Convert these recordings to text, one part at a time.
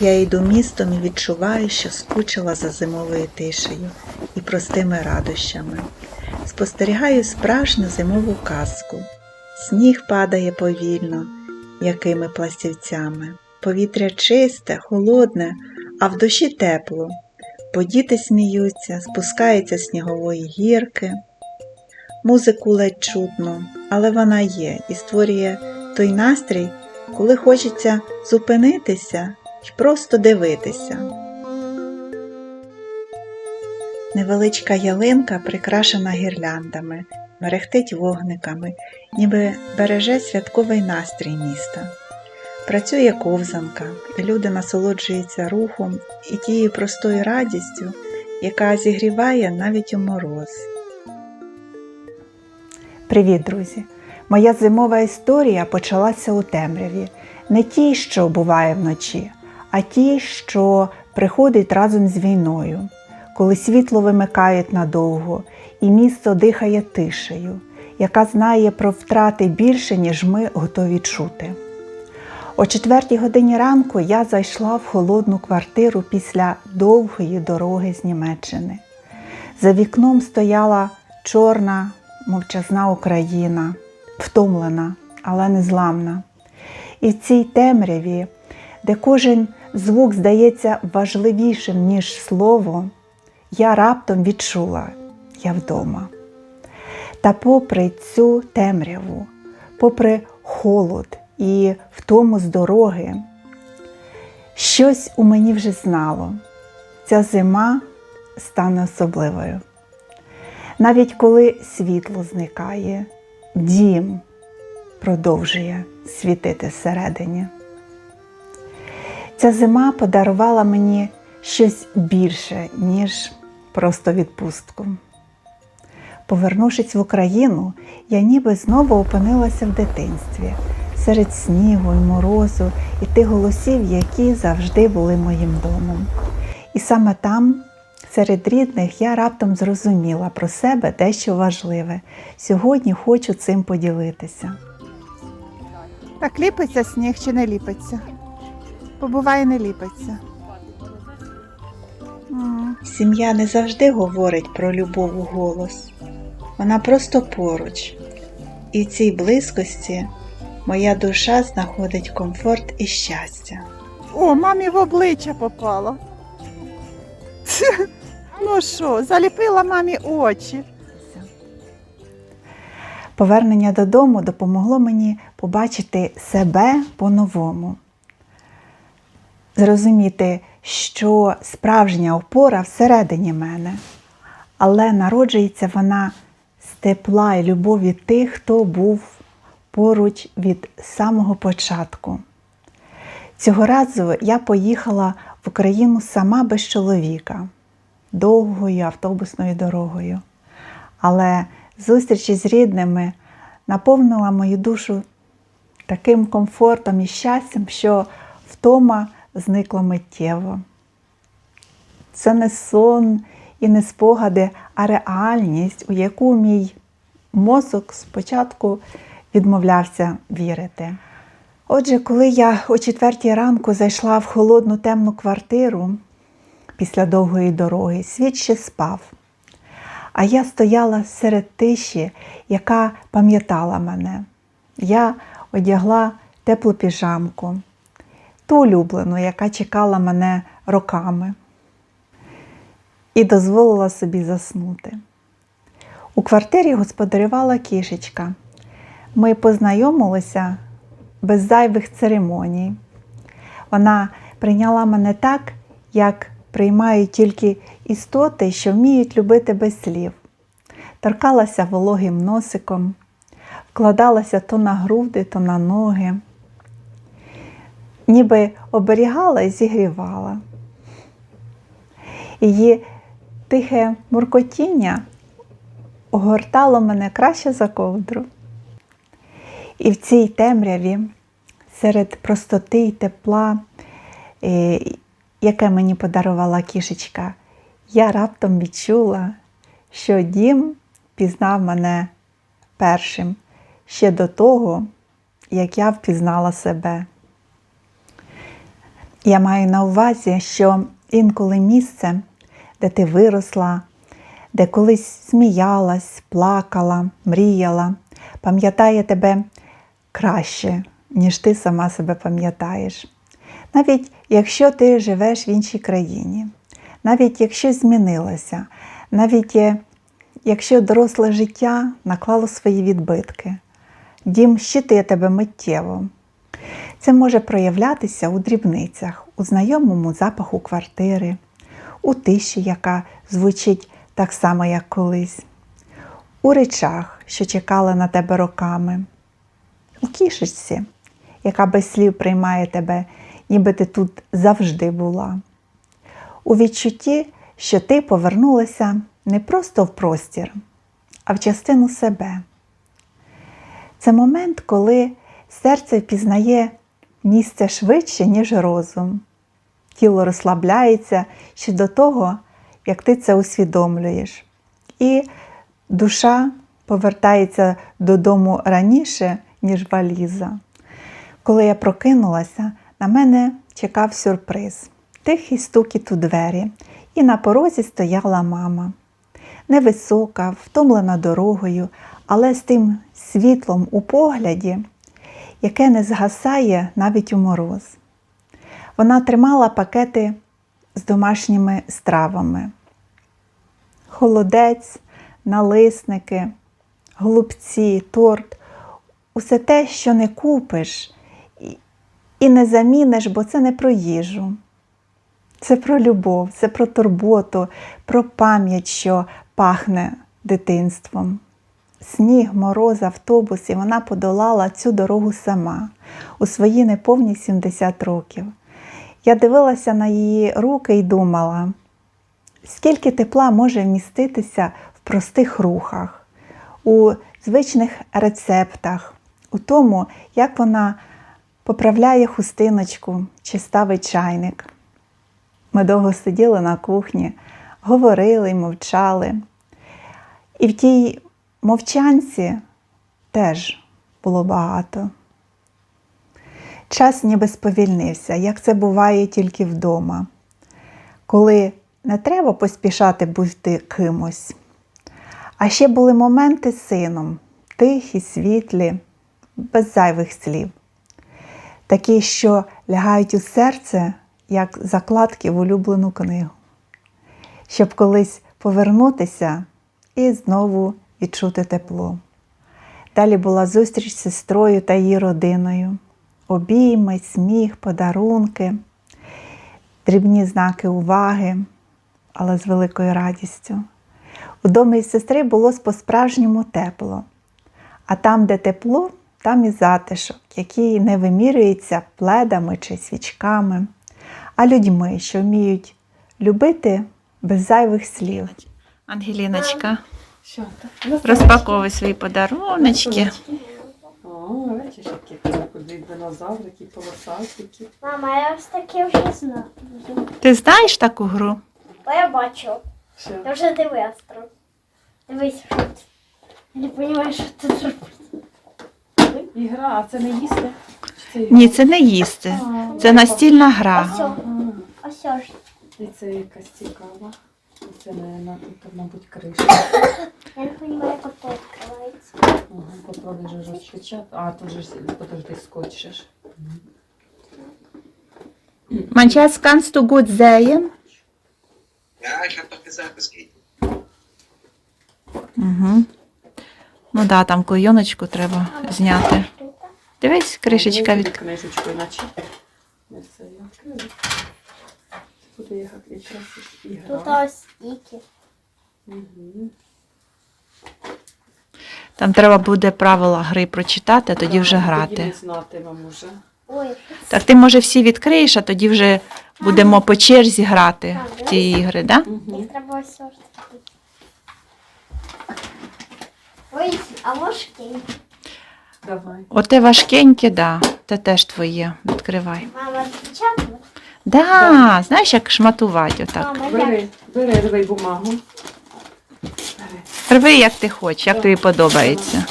Я йду містом і відчуваю, що скучила за зимовою тишею і простими радощами. Спостерігаю справжню зимову казку. Сніг падає повільно, якими пластівцями. Повітря чисте, холодне, а в душі тепло. Подіти сміються, спускаються з снігової гірки. Музику ледь чутно, але вона є і створює той настрій, коли хочеться зупинитися і просто дивитися. Невеличка ялинка прикрашена гірляндами, мерехтить вогниками, ніби береже святковий настрій міста. Працює ковзанка, і люди насолоджуються рухом і тією простою радістю, яка зігріває навіть у мороз. Привіт, друзі! Моя зимова історія почалася у темряві, не тій, що буває вночі, а тій, що приходить разом з війною, коли світло вимикають надовго і місто дихає тишею, яка знає про втрати більше, ніж ми готові чути. О четвертій годині ранку я зайшла в холодну квартиру після довгої дороги з Німеччини. За вікном стояла чорна, мовчазна Україна, втомлена, але незламна. І в цій темряві, де кожен звук здається важливішим, ніж слово, я раптом відчула я вдома. Та попри цю темряву, попри холод і втому з дороги, щось у мені вже знало. Ця зима стане особливою. Навіть коли світло зникає, дім продовжує світити всередині. Ця зима подарувала мені щось більше, ніж просто відпустку. Повернувшись в Україну, я ніби знову опинилася в дитинстві, серед снігу і морозу і тих голосів, які завжди були моїм домом. І саме там, серед рідних, я раптом зрозуміла про себе дещо важливе. Сьогодні хочу цим поділитися. Так ліпиться сніг чи не ліпиться? Бо буває не ліпиться. Сім'я не завжди говорить про любов у голос. Вона просто поруч. І в цій близькості моя душа знаходить комфорт і щастя. О, мамі в обличчя попало. Ну що, заліпила мамі очі. Повернення додому допомогло мені побачити себе по-новому. Зрозуміти, що справжня опора всередині мене, але народжується вона з тепла і любові тих, хто був поруч від самого початку. Цього разу я поїхала в Україну сама без чоловіка, довгою автобусною дорогою. Але зустрічі з рідними наповнила мою душу таким комфортом і щастям, що втома зникла миттєво. Це не сон і не спогади, а реальність, у яку мій мозок спочатку відмовлявся вірити. Отже, коли я о четвертій ранку зайшла в холодну темну квартиру після довгої дороги, світ ще спав. А я стояла серед тиші, яка пам'ятала мене. Я одягла теплу піжамку, ту улюблену, яка чекала мене роками, і дозволила собі заснути. У квартирі господарювала кішечка. Ми познайомилися без зайвих церемоній. Вона прийняла мене так, як приймають тільки істоти, що вміють любити без слів. Торкалася вологим носиком, вкладалася то на груди, то на ноги, ніби оберігала і зігрівала. Її тихе муркотіння огортало мене краще за ковдру. І в цій темряві, серед простоти й тепла, е, яке мені подарувала кішечка, я раптом відчула, що дім пізнав мене першим ще до того, як я впізнала себе. Я маю на увазі, що інколи місце, де ти виросла, де колись сміялась, плакала, мріяла, пам'ятає тебе краще, ніж ти сама себе пам'ятаєш. Навіть якщо ти живеш в іншій країні, навіть якщо змінилося, навіть якщо доросле життя наклало свої відбитки, дім щитує тебе миттєво. Це може проявлятися у дрібницях, у знайомому запаху квартири, у тиші, яка звучить так само, як колись, у речах, що чекали на тебе роками, у кішечці, яка без слів приймає тебе, ніби ти тут завжди була, у відчутті, що ти повернулася не просто в простір, а в частину себе. Це момент, коли серце впізнає місце швидше, ніж розум. Тіло розслабляється ще до того, як ти це усвідомлюєш. І душа повертається додому раніше, ніж валіза. Коли я прокинулася, на мене чекав сюрприз. Тихий стукіт у двері, і на порозі стояла мама. Невисока, втомлена дорогою, але з тим світлом у погляді, яке не згасає навіть у мороз. Вона тримала пакети з домашніми стравами: холодець, налисники, голубці, торт усе те, що не купиш і- не заміниш, бо це не про їжу. Це про любов, це про турботу, про пам'ять, що пахне дитинством. Сніг, мороз, автобус, і вона подолала цю дорогу сама у свої неповні 70 років. Я дивилася на її руки і думала, скільки тепла може вміститися в простих рухах, у звичних рецептах, у тому, як вона поправляє хустиночку чи ставить чайник. Ми довго сиділи на кухні, говорили мовчали. І в тій мовчанці теж було багато. Час ніби сповільнився, як це буває тільки вдома, коли не треба поспішати бути кимось. А ще були моменти з сином, тихі, світлі, без зайвих слів, такі, що лягають у серце, як закладки в улюблену книгу, щоб колись повернутися і знову відчути тепло. Далі була зустріч з сестрою та її родиною, обійми, сміх, подарунки, дрібні знаки уваги, але з великою радістю. У домі сестри було по-справжньому тепло, а там, де тепло, там і затишок, який не вимірюється пледами чи свічками, а людьми, що вміють любити без зайвих слів. Ангеліночка? Розпаковуй свої подаруночки. О, бачиш, які тут куди динозаврики, полосатики. Мама, я ось таке вже знаю. Ти знаєш таку гру? Бо я бачу. Що? Я вже дивилась трохи. Дивись, що це. Я не розумію, що це робити. Ігра, а це не їсти? Чи ігра? Ні, це не їсти. А, Це настільна гра. Ось, ось. І це якась цікава. Це, тут, мабуть, криша. Я не розумію, як ото відкривається. Ага, попробуй же розпечатати. А, тут же, подожди, же ж. Manches kannst du gut sehen? Ja, ich habe doch gesagt, es geht. Угу. Ну да, там клейоночку треба зняти. Дивись, кришечка від. Книжечку, іначе. Не все, я відкрию. Тут як- якраз ігра. Тут ось стіки. Там треба буде правила гри прочитати, а тоді вже грати. Тоді не знатимемо вже. Ой, Так ти може всі відкриєш, а тоді вже будемо по черзі грати в ті ігри, да? Мгм. їх треба ось. Ой, а ложки? Давай. Оте важкеньке, да. Те теж твоє. Відкривай. Мама розпечатала? Да, знаєш, як шматувати отак. Бери, бери, давай бумагу. Рви, як ти хочеш, як тобі подобається.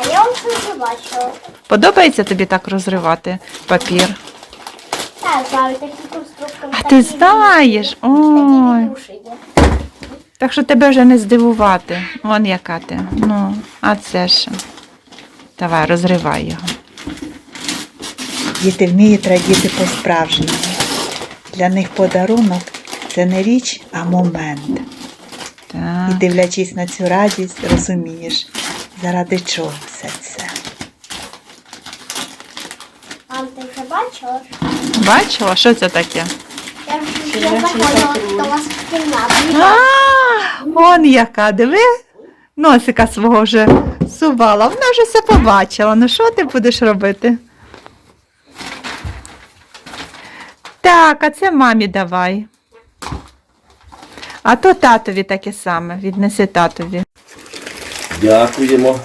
А я ось вже бачила. Подобається тобі так розривати папір? Так, знаю такі конструкторы. А ти знаєш? Ой. Так що тебе вже не здивувати. Вон яка ти. Ну, а це що? Давай, розривай його. Діти вміють радіти по-справжньому. Для них подарунок це не річ, а момент. І дивлячись на цю радість, розумієш, заради чого все це. Мам, ти вже бачила? Бачила, що це таке? Я вже я заходила до вас в. А, вон яка, диви. Носика свого вже сувала. Вона вже все побачила. Ну що ти будеш робити? Так, а це мамі давай. А то татові таке саме. Віднеси татові. Дякуємо.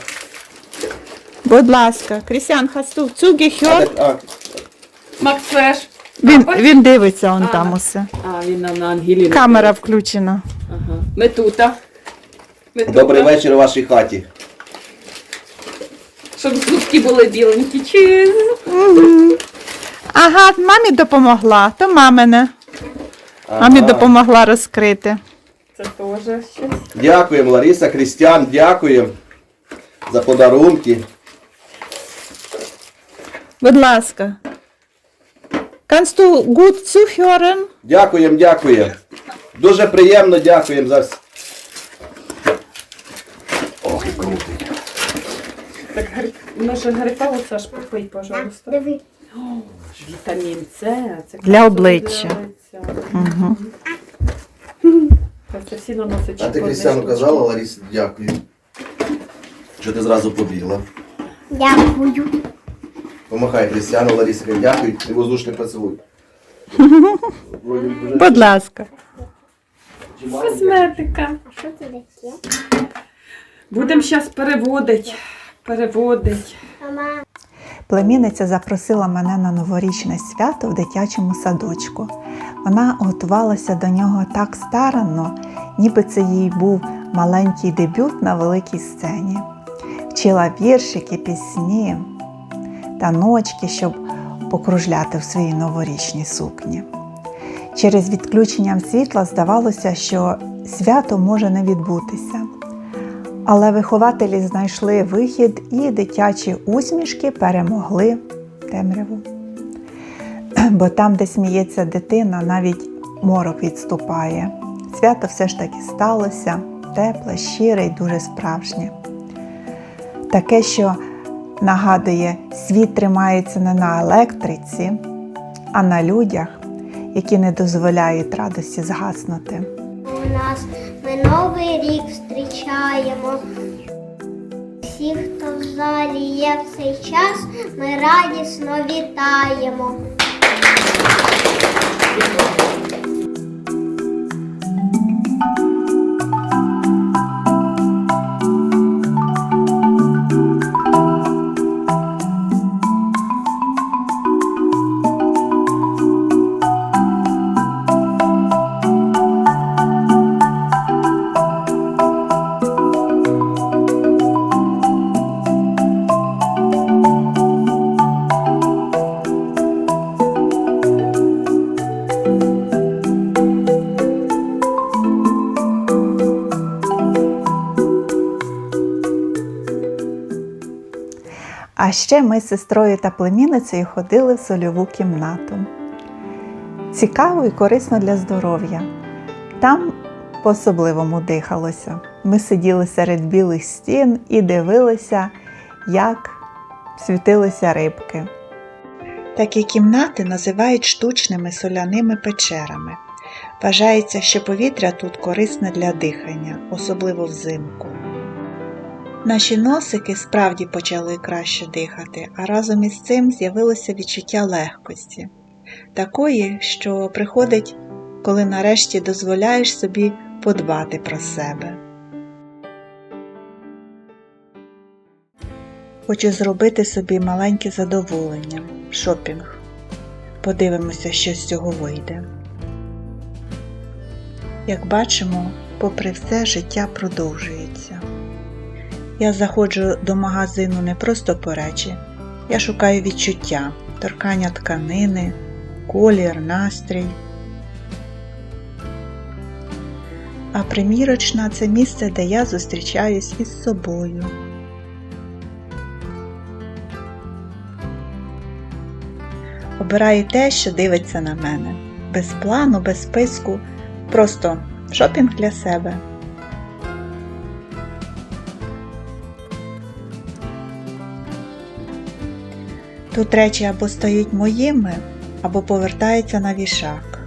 Будь ласка, Крістіан Хасту, цугі хьор. А, Максвеш. Він, він дивиться он там усе. А, він на, на Ангеліну. Камера включена. Ага. Ми тут. а. Ми тут, Добрий а. вечір у вашій хаті. Щоб зубки були біленькі. Чіз. Ага, мамі допомогла, то мамине. Мамі Ага. допомогла розкрити. Це теж щось. Дякуємо, Лариса, Крістіан, дякуємо за подарунки. Будь ласка. Kannst du gut zuhören? Дякуємо, дякуємо. Дуже приємно дякуємо за все. Ох, і крутий. Так, гри... може грипаву Саш, попий, пожалуйста. Диви. Вітамін С. Це Для обличчя. Угу. Це всі наносять А ти Крістіану казала, Ларисі, дякую. Що ти зразу побігла? Дякую. Помахай Крістіану, Ларисі, дякую, і воздушний поцілуй. Будь ласка. Косметика. Що це таке? Будемо зараз переводити. Переводить. Мама. Племінниця запросила мене на новорічне свято в дитячому садочку. Вона готувалася до нього так старанно, ніби це їй був маленький дебют на великій сцені. Вчила віршики, пісні, таночки, щоб покружляти в своїй новорічній сукні. Через відключенням світла здавалося, що свято може не відбутися. Але вихователі знайшли вихід, і дитячі усмішки перемогли темряву. Бо там, де сміється дитина, навіть морок відступає. Свято все ж таки сталося, тепле, щире і дуже справжнє. Таке, що нагадує, світ тримається не на електриці, а на людях, які не дозволяють радості згаснути. У нас новий рік зустрічаємо. Всі, хто в залі є в цей час, ми радісно вітаємо. Ще ми з сестрою та племінницею ходили в сольову кімнату. Цікаво і корисно для здоров'я. Там по-особливому дихалося. Ми сиділи серед білих стін і дивилися, як світилися рибки. Такі кімнати називають штучними соляними печерами. Вважається, що повітря тут корисне для дихання, особливо взимку. Наші носики справді почали краще дихати, а разом із цим з'явилося відчуття легкості, такої, що приходить, коли нарешті дозволяєш собі подбати про себе. Хочу зробити собі маленьке задоволення шопінг. Подивимося, що з цього вийде. Як бачимо, попри все, життя продовжується. Я заходжу до магазину не просто по речі, я шукаю відчуття, торкання тканини, колір, настрій. А примірочна це місце, де я зустрічаюсь із собою. Обираю те, що дивиться на мене. Без плану, без списку, просто шопінг для себе. Тут речі або стають моїми, або повертаються на вішак.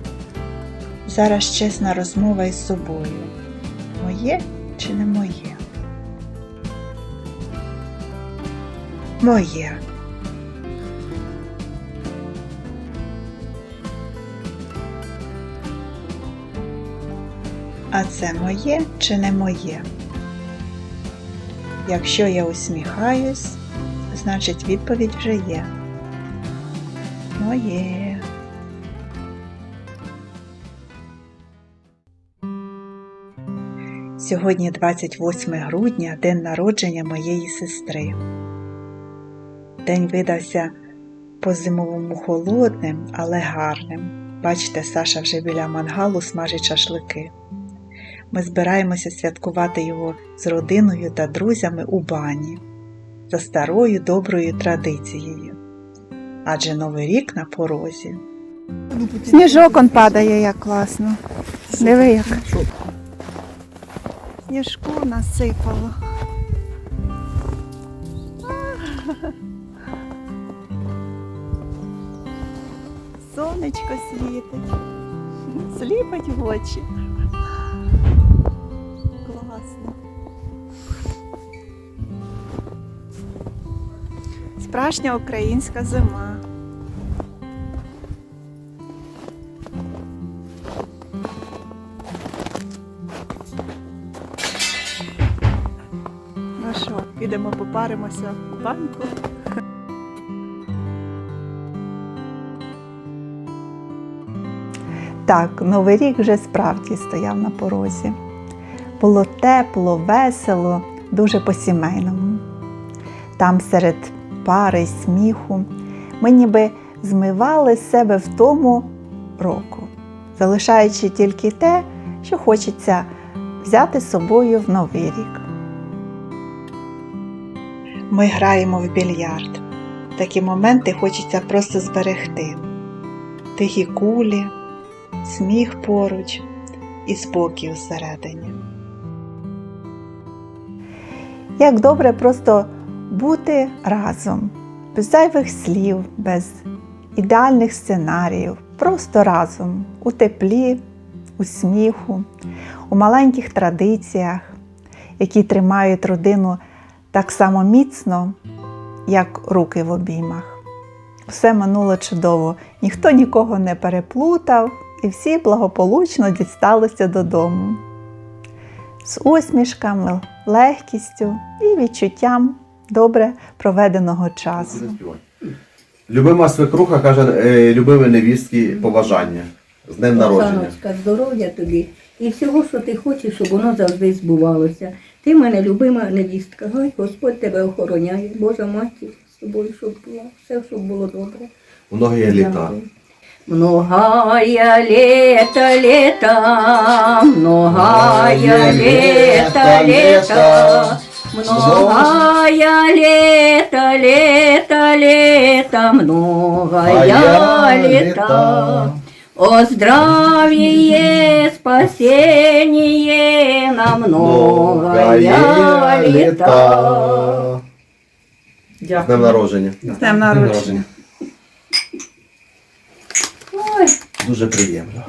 Зараз чесна розмова із собою. Моє чи не моє? Моє. А це моє чи не моє? Якщо я усміхаюсь, значить відповідь вже є. Моє. Сьогодні 28 грудня, день народження моєї сестри. День видався по-зимовому холодним, але гарним. Бачите, Саша вже біля мангалу смажить шашлики. Ми збираємося святкувати його з родиною та друзями у бані за старою доброю традицією. Адже Новий рік на порозі. Сніжок он падає, як класно. Диви як. Сніжку насипало. Сонечко світить. Сліпить в очі. Справжня українська зима. Ну що, підемо попаримося в баньку. Так, Новий рік вже справді стояв на порозі. Було тепло, весело, дуже по-сімейному. Там серед пари й сміху ми ніби змивали себе в тому року, залишаючи тільки те, що хочеться взяти з собою в новий рік. Ми граємо в більярд. Такі моменти хочеться просто зберегти. Тихі кулі, сміх поруч і спокій всередині. Як добре просто бути разом, без зайвих слів, без ідеальних сценаріїв, просто разом, у теплі, у сміху, у маленьких традиціях, які тримають родину так само міцно, як руки в обіймах. Все минуло чудово, ніхто нікого не переплутав, і всі благополучно дісталися додому. З усмішками, легкістю і відчуттям добре проведеного часу. Любима свекруха каже е, любимій невістки побажання. З днем народження. Здоров'я тобі і всього, що ти хочеш, щоб воно завжди збувалося. Ти в мене любима невістка. Гай, Господь тебе охороняє, Божа матір з тобою, щоб було, все, щоб було добре. Многие літа. Многая лета, лета, многая лета, лета, многая лета, лета, лета, многая лета. О здравие, спасение на многая лета. З днем народження. З днем народження. Дуже приємно.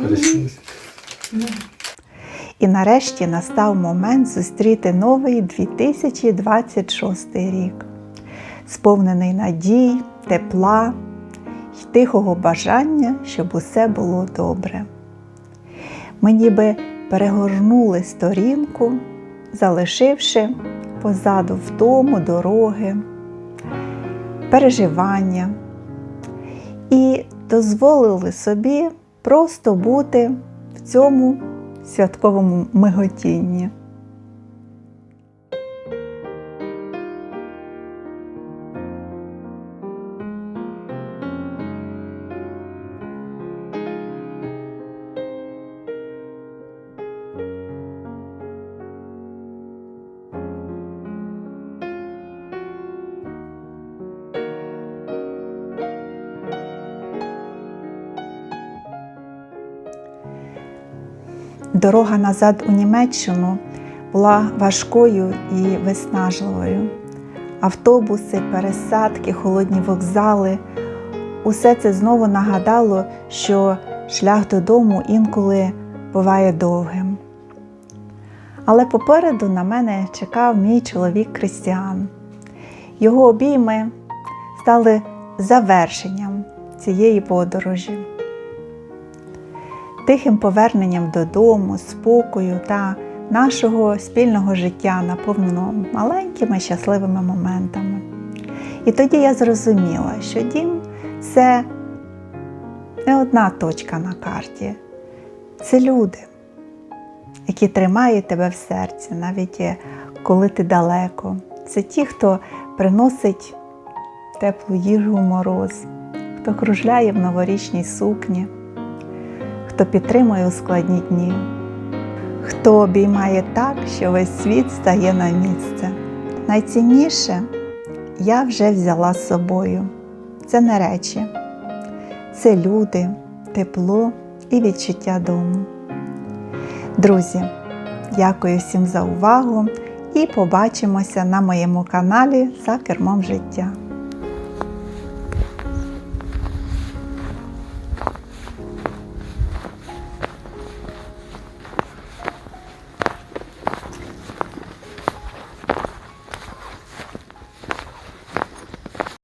І нарешті настав момент зустріти новий 2026 рік, сповнений надій, тепла й тихого бажання, щоб усе було добре. Ми ніби перегорнули сторінку, залишивши позаду втому дороги, переживання і дозволили собі просто бути в цьому святковому миготінні. Дорога назад у Німеччину була важкою і виснажливою. Автобуси, пересадки, холодні вокзали усе це знову нагадало, що шлях додому інколи буває довгим. Але попереду на мене чекав мій чоловік Кристіан. Його обійми стали завершенням цієї подорожі, тихим поверненням додому, спокою та нашого спільного життя, наповненого маленькими щасливими моментами. І тоді я зрозуміла, що дім це не одна точка на карті, це люди, які тримають тебе в серці, навіть коли ти далеко. Це ті, хто приносить теплу їжу в мороз, хто кружляє в новорічній сукні, хто підтримує у складні дні, хто обіймає так, що весь світ стає на місце. Найцінніше я вже взяла з собою. Це не речі, це люди, тепло і відчуття дому. Друзі, дякую всім за увагу і побачимося на моєму каналі за кермом життя.